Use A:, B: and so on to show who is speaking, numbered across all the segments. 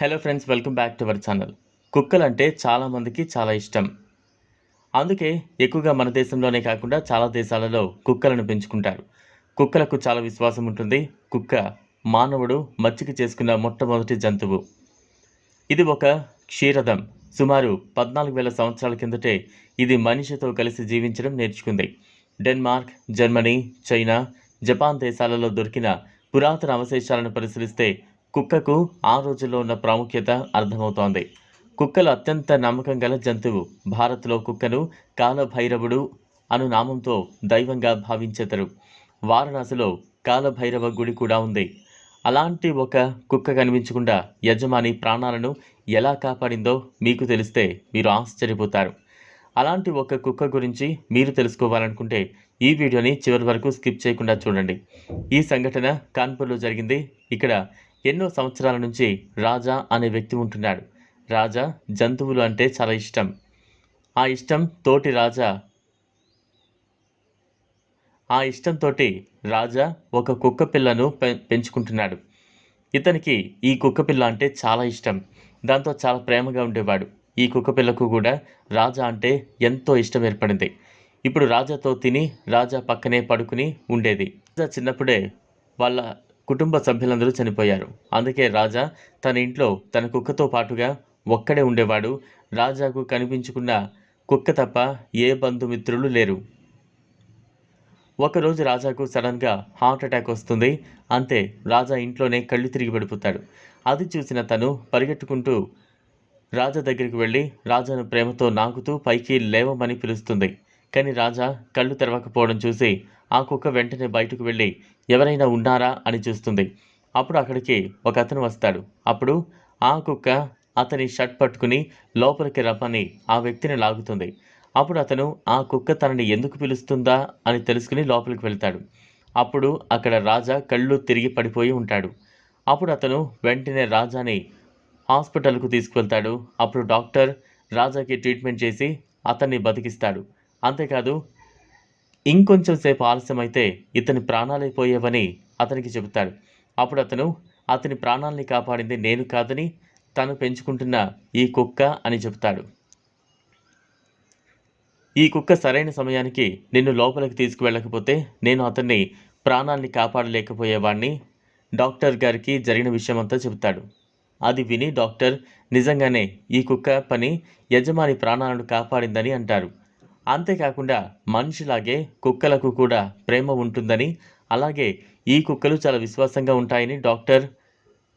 A: Hello friends welcome back to our channel కుక్కలంటే చాలామందికి చాలా ఇష్టం. అందుకే ఎక్కువగా మన దేశంలోనే కాకుండా చాలా దేశాలలో కుక్కలను పెంచుకుంటారు. కుక్కలకు చాలా విశ్వాసం ఉంటుంది. కుక్క మానవుడు మచ్చిక చేసుకున్న మొట్టమొదటి జంతువు. ఇది ఒక క్షీరదం. సుమారు పద్నాలుగు వేల సంవత్సరాల కిందటే ఇది మనిషితో కలిసి జీవించడం నేర్చుకుంది. డెన్మార్క్ జర్మనీ చైనా జపాన్ దేశాలలో దొరికిన పురాతన అవశేషాలను పరిశీలిస్తే కుక్కకు ఆ రోజుల్లో ఉన్న ప్రాముఖ్యత అర్థమవుతోంది. కుక్కలు అత్యంత నమ్మకం గల జంతువు. భారత్లో కుక్కను కాలభైరవుడు అను నామంతో దైవంగా భావించేతరు. వారణాసిలో కాలభైరవ గుడి కూడా ఉంది. అలాంటి ఒక కుక్క కనిపించకుండా యజమాని ప్రాణాలను ఎలా కాపాడిందో మీకు తెలిస్తే మీరు ఆశ్చర్యపోతారు. అలాంటి ఒక కుక్క గురించి మీరు తెలుసుకోవాలనుకుంటే ఈ వీడియోని చివరి వరకు స్కిప్ చేయకుండా చూడండి. ఈ సంఘటన కాన్పూర్లో జరిగింది. ఇక్కడ ఎన్నో సంవత్సరాల నుంచి రాజా అనే వ్యక్తి ఉంటున్నాడు. రాజా జంతువులు అంటే చాలా ఇష్టం. ఆ ఇష్టం తోటి రాజా ఆ ఇష్టంతో రాజా ఒక కుక్క పిల్లను పె పెంచుకుంటున్నాడు. ఇతనికి ఈ కుక్క పిల్ల అంటే చాలా ఇష్టం. దాంతో చాలా ప్రేమగా ఉండేవాడు. ఈ కుక్క పిల్లకు కూడా రాజా అంటే ఎంతో ఇష్టం ఏర్పడింది. ఇప్పుడు రాజాతో తిని రాజా పక్కనే పడుకుని ఉండేది. రాజా చిన్నప్పుడే వాళ్ళ కుటుంబ సభ్యులందరూ చనిపోయారు. అందుకే రాజా తన ఇంట్లో తన కుక్కతో పాటుగా ఒక్కడే ఉండేవాడు. రాజాకు కనిపించుకున్న కుక్క తప్ప ఏ బంధుమిత్రులు లేరు. ఒకరోజు రాజాకు సడన్గా హార్ట్ అటాక్ వస్తుంది. అంతే రాజా ఇంట్లోనే కళ్ళు తిరిగి పడిపోతాడు. అది చూసిన తను పరిగెట్టుకుంటూ రాజా దగ్గరికి వెళ్ళి రాజాను ప్రేమతో నాకుతూ పైకి లేవమని పిలుస్తుంది. కానీ రాజా కళ్ళు తెరవకపోవడం చూసి ఆ కుక్క వెంటనే బయటకు వెళ్ళి ఎవరైనా ఉన్నారా? అని చూస్తుంది. అప్పుడు అక్కడికి ఒక అతను వస్తాడు. అప్పుడు ఆ కుక్క అతని షర్ట్ పట్టుకుని లోపలికి రమ్మని ఆ వ్యక్తిని లాగుతుంది. అప్పుడు అతను ఆ కుక్క తనని ఎందుకు పిలుస్తుందా? అని తెలుసుకుని లోపలికి వెళ్తాడు. అప్పుడు అక్కడ రాజా కళ్ళు తిరిగి పడిపోయి ఉంటాడు. అప్పుడు అతను వెంటనే రాజాని హాస్పిటల్కు తీసుకువెళ్తాడు. అప్పుడు డాక్టర్ రాజాకి ట్రీట్మెంట్ చేసి అతన్ని బతికిస్తాడు. అంతేకాదు ఇంకొంచెం సేపు ఆలస్యమైతే ఇతని ప్రాణాలైపోయేవని అతనికి చెబుతాడు. అప్పుడు అతను అతని ప్రాణాలని కాపాడింది నేను కాదని తను పెంచుకుంటున్న ఈ కుక్క అని చెబుతాడు. ఈ కుక్క సరైన సమయానికి నిన్ను లోపలికి తీసుకువెళ్ళకపోతే నేను అతన్ని ప్రాణాన్ని కాపాడలేకపోయేవాడిని డాక్టర్ గారికి జరిగిన విషయమంతా చెబుతాడు. అది విని డాక్టర్ నిజంగానే ఈ కుక్క పని యజమాని ప్రాణాలను కాపాడిందని అంటారు. అంతేకాకుండా మనిషిలాగే కుక్కలకు కూడా ప్రేమ ఉంటుందని అలాగే ఈ కుక్కలు చాలా విశ్వాసంగా ఉంటాయని డాక్టర్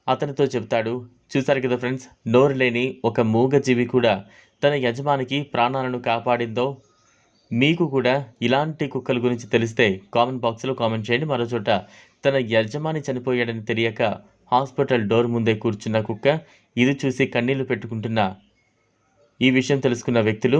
A: అతనితో చెప్తాడు చూసారు కదా ఫ్రెండ్స్ నోరు లేని ఒక మూగజీవి కూడా తన యజమానికి ప్రాణాలను కాపాడిందో మీకు కూడా ఇలాంటి కుక్కల గురించి తెలిస్తే కామెంట్ బాక్స్లో కామెంట్ చేయండి. మరో చోట తన యజమాని చనిపోయాడని తెలియక హాస్పిటల్ డోర్ ముందే కూర్చున్న కుక్క ఇది చూసి కన్నీళ్ళు పెట్టుకుంటున్న ఈ విషయం తెలుసుకున్న వ్యక్తులు